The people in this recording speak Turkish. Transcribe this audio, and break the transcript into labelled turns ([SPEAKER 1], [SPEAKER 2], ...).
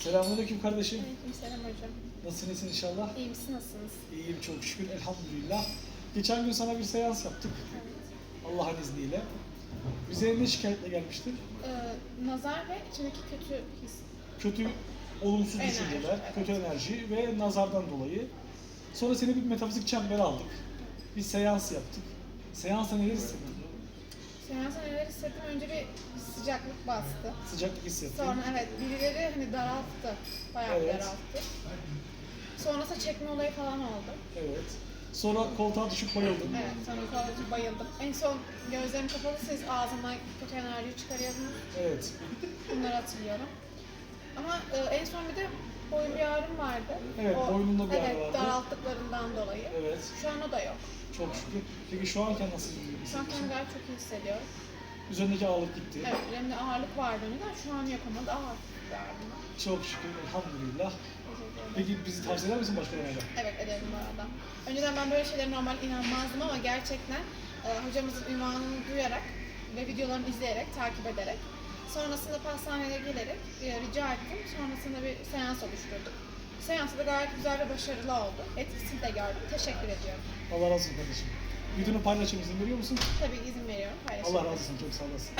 [SPEAKER 1] Selamünaleyküm kardeşim.
[SPEAKER 2] Aleykümselam hocam.
[SPEAKER 1] Nasılsın iyisin inşallah?
[SPEAKER 2] İyi misin, nasılsınız?
[SPEAKER 1] İyiyim çok şükür elhamdülillah. Geçen gün sana bir seans yaptık Allah'ın izniyle. Bize ne şikayetle gelmiştin?
[SPEAKER 2] Ee, nazar ve içindeki kötü his.
[SPEAKER 1] Kötü, olumsuz
[SPEAKER 2] Enerji,
[SPEAKER 1] düşünceler,
[SPEAKER 2] evet.
[SPEAKER 1] kötü enerji ve nazardan dolayı. Sonra seni bir metafizik çembere aldık. Bir seans yaptık. Seansta neler hissettin?
[SPEAKER 2] Seansa neler hissettim? Önce bir sıcaklık bastı.
[SPEAKER 1] Sıcaklık hissettin.
[SPEAKER 2] Sonra evet birileri hani daralttı. Bayağı
[SPEAKER 1] Evet.
[SPEAKER 2] daralttı. Sonrasında çekme olayı falan oldu.
[SPEAKER 1] Evet. Sonra koltuğa düşüp bayıldın.
[SPEAKER 2] Evet sonra sonra bayıldım. En son gözlerim kapalı siz ağzımdan kötü enerjiyi çıkarıyordunuz.
[SPEAKER 1] Evet.
[SPEAKER 2] Bunları hatırlıyorum. Ama e, en son bir de boyun bir ağrım vardı.
[SPEAKER 1] Evet, boynunda bir ağrı
[SPEAKER 2] evet,
[SPEAKER 1] vardı.
[SPEAKER 2] daralttıklarından dolayı.
[SPEAKER 1] Evet.
[SPEAKER 2] Şu an o da yok.
[SPEAKER 1] Çok şükür. Peki şu anken nasıl
[SPEAKER 2] Şu
[SPEAKER 1] hissediyorsun?
[SPEAKER 2] kendimi gayet çok iyi hissediyorum.
[SPEAKER 1] Üzerindeki ağırlık gitti.
[SPEAKER 2] Evet, üzerimde ağırlık vardı önceden. Şu an yok ama daha hafif bir var.
[SPEAKER 1] Çok şükür elhamdülillah. Peki bizi tavsiye eder misin başkalarına?
[SPEAKER 2] Evet ederim bu arada. Önceden ben böyle şeylere normal inanmazdım ama gerçekten e, hocamızın ünvanını duyarak ve videolarını izleyerek, takip ederek sonrasında pastaneye gelerek e, rica ettim. Sonrasında bir seans oluşturduk. Seansı da gayet güzel ve başarılı oldu. Etkisini de gördüm. Teşekkür ediyorum.
[SPEAKER 1] Allah razı olsun kardeşim. Videonu paylaşır mısın? Veriyor musun?
[SPEAKER 2] Tabii izin veriyorum. Paylaşırım.
[SPEAKER 1] Allah razı olsun. Çok sağ olasın.